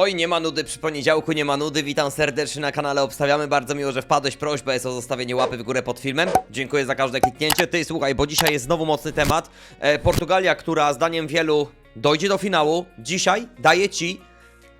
Oj, nie ma nudy przy poniedziałku, nie ma nudy. Witam serdecznie na kanale Obstawiamy. Bardzo miło, że wpadłeś. Prośba jest o zostawienie łapy w górę pod filmem. Dziękuję za każde kliknięcie. Ty, słuchaj, bo dzisiaj jest znowu mocny temat. E, Portugalia, która zdaniem wielu dojdzie do finału, dzisiaj daje ci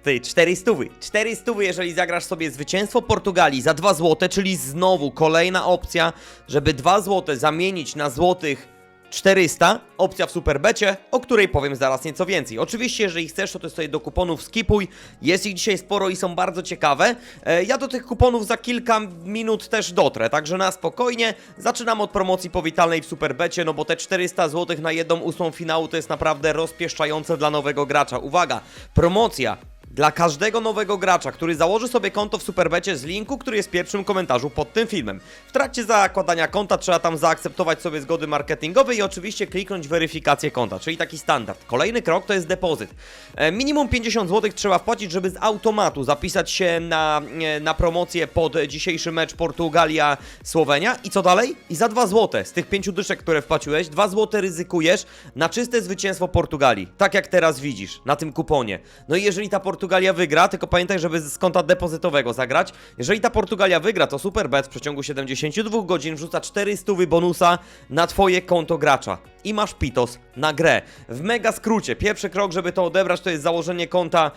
ty, 400. 400, jeżeli zagrasz sobie zwycięstwo Portugalii za 2 złote, czyli znowu kolejna opcja, żeby 2 złote zamienić na złotych 400. Opcja w Superbecie, o której powiem zaraz nieco więcej. Oczywiście, jeżeli chcesz, to, to sobie do kuponów skipuj. Jest ich dzisiaj sporo i są bardzo ciekawe. E, ja do tych kuponów za kilka minut też dotrę, także na spokojnie. Zaczynam od promocji powitalnej w Superbecie, no bo te 400 zł na jedną ósmą finału to jest naprawdę rozpieszczające dla nowego gracza. Uwaga, promocja dla każdego nowego gracza, który założy sobie konto w Superbecie z linku, który jest w pierwszym komentarzu pod tym filmem. W trakcie zakładania konta trzeba tam zaakceptować sobie zgody marketingowe i oczywiście kliknąć weryfikację konta, czyli taki standard. Kolejny krok to jest depozyt. E, minimum 50 zł trzeba wpłacić, żeby z automatu zapisać się na, e, na promocję pod dzisiejszy mecz Portugalia-Słowenia. I co dalej? I za 2 zł z tych 5 dyszek, które wpłaciłeś, 2 zł ryzykujesz na czyste zwycięstwo Portugalii. Tak jak teraz widzisz, na tym kuponie. No i jeżeli ta Portugalia wygra, tylko pamiętaj, żeby z konta depozytowego zagrać. Jeżeli ta Portugalia wygra, to Superbet w przeciągu 72 godzin wrzuca 400 bonusa na twoje konto gracza. I masz pitos na grę. W mega skrócie, pierwszy krok, żeby to odebrać, to jest założenie konta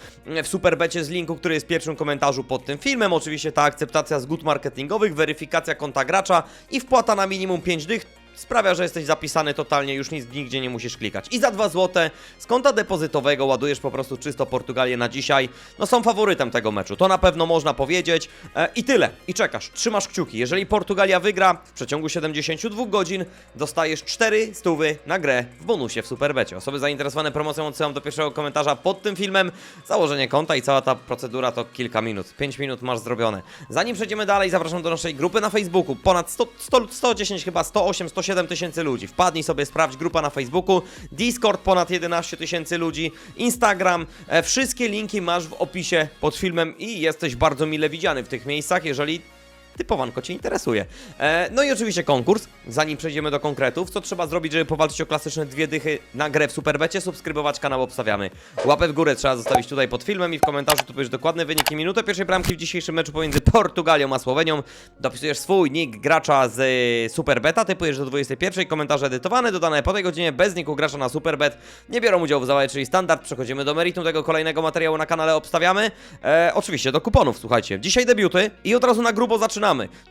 w Superbecie z linku, który jest w pierwszym komentarzu pod tym filmem. Oczywiście ta akceptacja zgód marketingowych, weryfikacja konta gracza i wpłata na minimum 5 dych sprawia, że jesteś zapisany totalnie, już nic nigdzie nie musisz klikać. I za 2 zł z konta depozytowego ładujesz po prostu czysto Portugalię na dzisiaj. No są faworytem tego meczu, to na pewno można powiedzieć. E, I tyle. I czekasz, trzymasz kciuki. Jeżeli Portugalia wygra w przeciągu 72 godzin, dostajesz 4 stówy na grę w bonusie w Superbecie. Osoby zainteresowane promocją odsyłam do pierwszego komentarza pod tym filmem. Założenie konta i cała ta procedura to kilka minut. 5 minut masz zrobione. Zanim przejdziemy dalej, zapraszam do naszej grupy na Facebooku. Ponad 100, 100, 110, chyba 108, 107 tysięcy ludzi. Wpadnij sobie, sprawdź grupa na Facebooku. Discord ponad 11 tysięcy ludzi. Instagram. E, wszystkie linki masz w opisie pod filmem i jesteś bardzo mile widziany w tych miejscach, jeżeli typowanko Cię interesuje. E, no i oczywiście konkurs. Zanim przejdziemy do konkretów, co trzeba zrobić, żeby powalczyć o klasyczne dwie dychy na grę w Superbecie? Subskrybować kanał Obstawiamy. Łapę w górę trzeba zostawić tutaj pod filmem i w komentarzu tu powiesz dokładny wynik i minutę pierwszej bramki w dzisiejszym meczu pomiędzy Portugalią a Słowenią. Dopisujesz swój nick gracza z y, Superbeta, typujesz do 21, komentarze edytowane, dodane po tej godzinie, bez niku gracza na Superbet. Nie biorą udziału w zabawie, czyli standard. Przechodzimy do meritum tego kolejnego materiału na kanale Obstawiamy. E, oczywiście do kuponów, słuchajcie. Dzisiaj debiuty i od razu na grubo zaczynamy.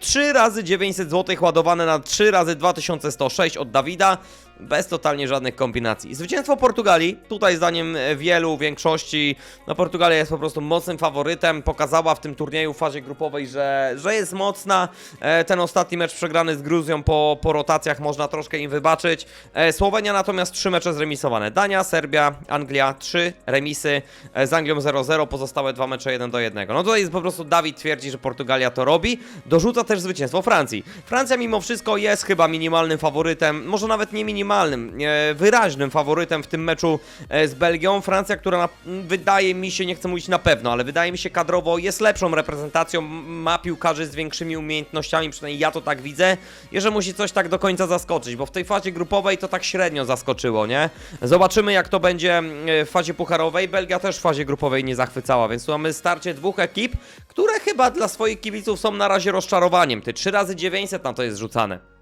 3 razy 900 zł ładowane na 3 razy 2106 od Dawida. Bez totalnie żadnych kombinacji. Zwycięstwo Portugalii, tutaj zdaniem wielu, większości, no Portugalia jest po prostu mocnym faworytem. Pokazała w tym turnieju w fazie grupowej, że, że jest mocna. E, ten ostatni mecz przegrany z Gruzją po, po rotacjach można troszkę im wybaczyć. E, Słowenia natomiast trzy mecze zremisowane. Dania, Serbia, Anglia, trzy remisy. E, z Anglią 0-0, pozostałe dwa mecze 1 do 1. No tutaj jest po prostu Dawid twierdzi, że Portugalia to robi. Dorzuca też zwycięstwo Francji. Francja mimo wszystko jest chyba minimalnym faworytem, może nawet nie minimalnym, e, wyraźnym faworytem w tym meczu e, z Belgią. Francja, która na, wydaje mi się, nie chcę mówić na pewno, ale wydaje mi się kadrowo jest lepszą reprezentacją, ma piłkarzy z większymi umiejętnościami, przynajmniej ja to tak widzę, i że musi coś tak do końca zaskoczyć, bo w tej fazie grupowej to tak średnio zaskoczyło, nie? Zobaczymy jak to będzie e, w fazie pucharowej. Belgia też w fazie grupowej nie zachwycała, więc tu mamy starcie dwóch ekip, które chyba dla swoich kibiców są na razie rozczarowaniem. Ty 3 razy 900 na to jest rzucane.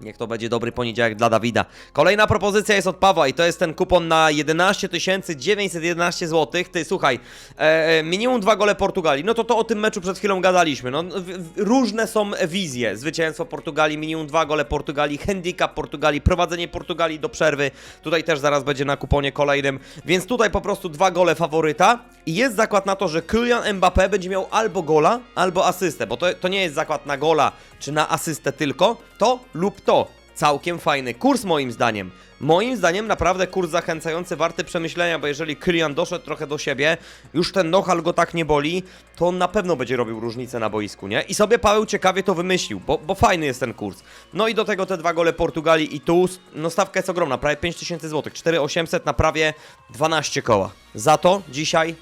Niech to będzie dobry poniedziałek dla Dawida. Kolejna propozycja jest od Pawła i to jest ten kupon na 11 911 zł. Ty słuchaj, e, e, minimum dwa gole Portugalii. No to to o tym meczu przed chwilą gadaliśmy. No, w, w, różne są wizje. Zwycięstwo Portugalii, minimum dwa gole Portugalii, handicap Portugalii, prowadzenie Portugalii do przerwy. Tutaj też zaraz będzie na kuponie kolejnym. Więc tutaj po prostu dwa gole faworyta i jest zakład na to, że Kylian Mbappé będzie miał albo gola, albo asystę, bo to, to nie jest zakład na gola czy na asystę tylko, to lub to. Całkiem fajny kurs moim zdaniem. Moim zdaniem naprawdę kurs zachęcający, warty przemyślenia, bo jeżeli Kylian doszedł trochę do siebie, już ten nohal go tak nie boli, to on na pewno będzie robił różnicę na boisku, nie? I sobie Paweł ciekawie to wymyślił, bo, bo fajny jest ten kurs. No i do tego te dwa gole Portugalii i tu, no stawka jest ogromna, prawie 5000 zł, 4800 na prawie 12 koła. Za to dzisiaj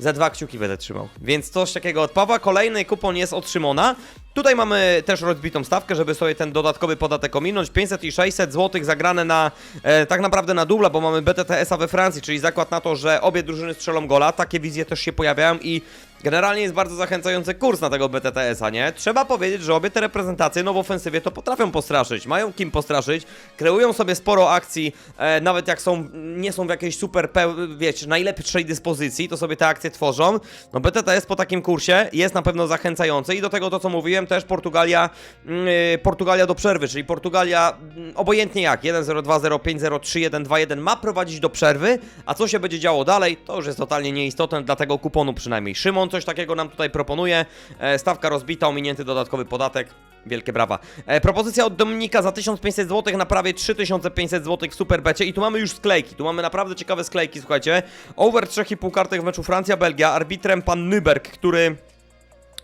ze dwa kciuki będę trzymał. Więc coś takiego od Pawła. Kolejny kupon jest od Szymona. Tutaj mamy też rozbitą stawkę, żeby sobie ten dodatkowy podatek ominąć. 500 i 600 zł zagrane na e, tak naprawdę na dubla, bo mamy BTTS-a we Francji, czyli zakład na to, że obie drużyny strzelą gola. Takie wizje też się pojawiają i generalnie jest bardzo zachęcający kurs na tego BTTS-a, nie? Trzeba powiedzieć, że obie te reprezentacje no w ofensywie to potrafią postraszyć, mają kim postraszyć, kreują sobie sporo akcji, e, nawet jak są, nie są w jakiejś super, wiecie, najlepszej dyspozycji, to sobie te akcje tworzą. No BTTS po takim kursie jest na pewno zachęcający i do tego to co mówiłem, też Portugalia, mm, y, Portugalia do przerwy, czyli Portugalia mm, obojętnie jak, 1-0, 2-0, 5-0, 3-1, 2-1 ma prowadzić do przerwy, a co się będzie działo dalej, to już jest totalnie nieistotne dla tego kuponu przynajmniej. Szymon coś takiego nam tutaj proponuje, e, stawka rozbita, ominięty dodatkowy podatek. Wielkie brawa. E, propozycja od Dominika za 1500 zł na prawie 3500 zł w Superbecie i tu mamy już sklejki, tu mamy naprawdę ciekawe sklejki, słuchajcie. Over 3,5 kartek w meczu Francja-Belgia, arbitrem pan Nyberg, który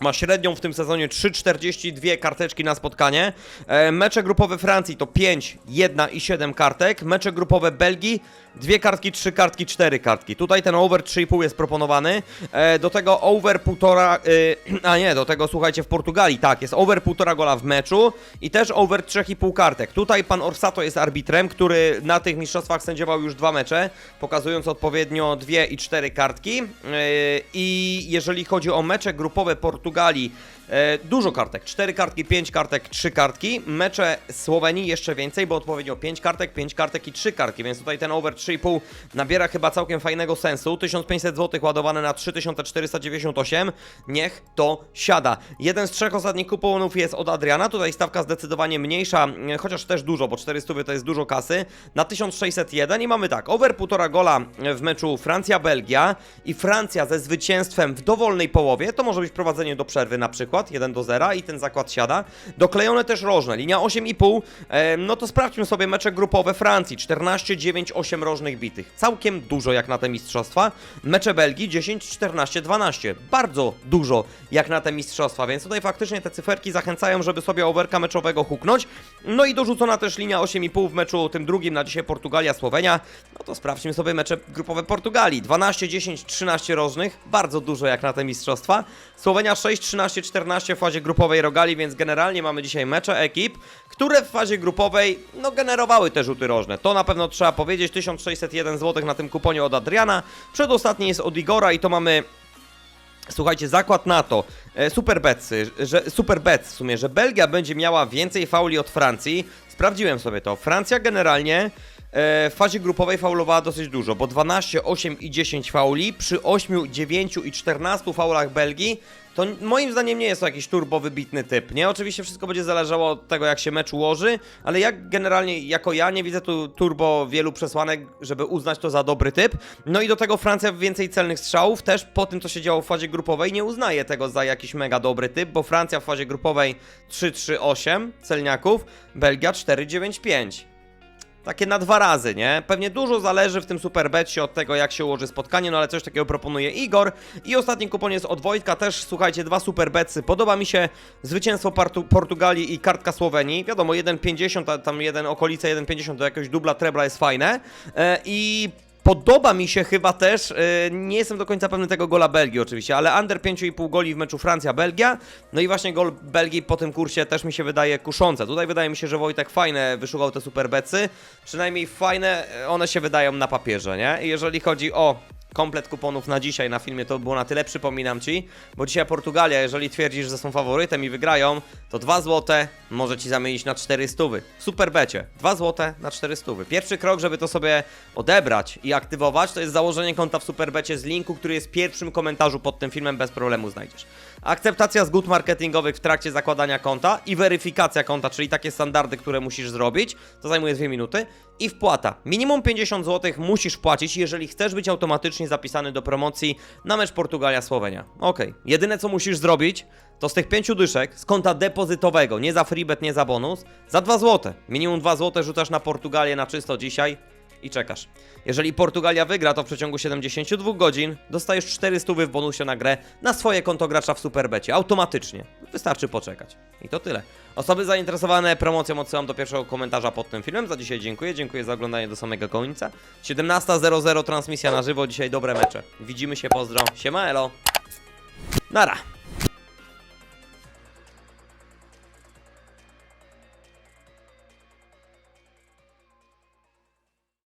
ma średnią w tym sezonie 3,42 karteczki na spotkanie. E, mecze grupowe Francji to 5, 1 i 7 kartek. Mecze grupowe Belgii 2 kartki, 3 kartki, 4 kartki. Tutaj ten over 3,5 jest proponowany. E, do tego over 1,5. y, a nie, do tego słuchajcie w Portugalii. Tak, jest over 1,5 gola w meczu i też over 3,5 kartek. Tutaj pan Orsato jest arbitrem, który na tych mistrzostwach sędziował już dwa mecze, pokazując odpowiednio 2 i 4 kartki. E, I jeżeli chodzi o mecze grupowe Portugalii, e, dużo kartek. 4 kartki, 5 kartek, 3 kartki. Mecze Słowenii jeszcze więcej, bo odpowiednio 5 kartek, 5 kartek i 3 kartki, więc tutaj ten over 3,5 nabiera chyba całkiem fajnego sensu. 1500 zł ładowane na 3498. Niech to siada. Jeden z trzech ostatnich kuponów jest od Adriana. Tutaj stawka zdecydowanie mniejsza, e, chociaż też dużo, bo 400 to jest dużo kasy. Na 1601 i mamy tak, over 1,5 gola w meczu Francja-Belgia i Francja ze zwycięstwem w dowolnej połowie, to może być prowadzenie do przerwy na przykład, 1 do 0 i ten zakład siada. Doklejone też rożne, linia 8,5, e, no to sprawdźmy sobie mecze grupowe Francji, 14, 9, 8 rożnych bitych. Całkiem dużo jak na te mistrzostwa. Mecze Belgii 10, 14, 12. Bardzo dużo jak na te mistrzostwa, więc tutaj faktycznie te cyferki zachęcają, żeby sobie overka meczowego huknąć. No i dorzucona też linia 8,5 w meczu tym drugim na dzisiaj Portugalia-Słowenia. No to sprawdźmy sobie mecze grupowe Portugalii. 12, 10, 13 rożnych, bardzo dużo jak na te mistrzostwa. Słowenia 6, 13, 14 w fazie grupowej rogali, więc generalnie mamy dzisiaj mecze ekip, które w fazie grupowej no generowały te rzuty rożne. To na pewno trzeba powiedzieć. 1601 zł na tym kuponie od Adriana. Przedostatni jest od Igora i to mamy Słuchajcie, zakład na to, e, super betsy, że super bet w sumie, że Belgia będzie miała więcej fauli od Francji. Sprawdziłem sobie to. Francja generalnie w fazie grupowej faulowała dosyć dużo, bo 12, 8 i 10 fauli przy 8, 9 i 14 faulach Belgii. To moim zdaniem nie jest to jakiś turbo wybitny typ, nie? Oczywiście wszystko będzie zależało od tego, jak się mecz ułoży, ale jak generalnie, jako ja, nie widzę tu turbo wielu przesłanek, żeby uznać to za dobry typ. No i do tego Francja więcej celnych strzałów, też po tym, co się działo w fazie grupowej, nie uznaje tego za jakiś mega dobry typ, bo Francja w fazie grupowej 3-3-8 celniaków, Belgia 4-9-5. Takie na dwa razy, nie? Pewnie dużo zależy w tym superbecie od tego, jak się ułoży spotkanie, no ale coś takiego proponuje Igor. I ostatni kupon jest od Wojtka, też słuchajcie, dwa superbetsy. Podoba mi się zwycięstwo Portu Portugalii i kartka Słowenii. Wiadomo, 1,50, a tam jeden okolice 1,50 do jakiegoś dubla trebla jest fajne. E, I Podoba mi się chyba też, yy, nie jestem do końca pewny tego gola Belgii oczywiście, ale under 5,5 goli w meczu Francja-Belgia. No i właśnie gol Belgii po tym kursie też mi się wydaje kuszące. Tutaj wydaje mi się, że Wojtek fajne wyszukał te superbecy. Przynajmniej fajne e, one się wydają na papierze, nie? Jeżeli chodzi o komplet kuponów na dzisiaj na filmie to było na tyle, przypominam Ci, bo dzisiaj Portugalia, jeżeli twierdzisz, że są faworytem i wygrają, to 2 złote może Ci zamienić na 400. Super becie, 2 złote na 400. Pierwszy krok, żeby to sobie odebrać i aktywować, to jest założenie konta w Superbecie z linku, który jest w pierwszym komentarzu pod tym filmem, bez problemu znajdziesz. Akceptacja zgód marketingowych w trakcie zakładania konta i weryfikacja konta, czyli takie standardy, które musisz zrobić, to zajmuje 2 minuty. I wpłata. Minimum 50 zł musisz płacić, jeżeli chcesz być automatycznie zapisany do promocji na mecz Portugalia-Słowenia. Okej. Jedyne co musisz zrobić, to z tych 5 dyszek, z konta depozytowego, nie za freebet, nie za bonus, za 2 zł. Minimum 2 zł rzucasz na Portugalię na czysto dzisiaj i czekasz. Jeżeli Portugalia wygra, to w przeciągu 72 godzin dostajesz 400 w bonusie na grę na swoje konto gracza w Superbecie. Automatycznie. Wystarczy poczekać. I to tyle. Osoby zainteresowane promocją odsyłam do pierwszego komentarza pod tym filmem. Za dzisiaj dziękuję. Dziękuję za oglądanie do samego końca. 17.00 transmisja na żywo. Dzisiaj dobre mecze. Widzimy się, pozdro. Siema, elo. Nara.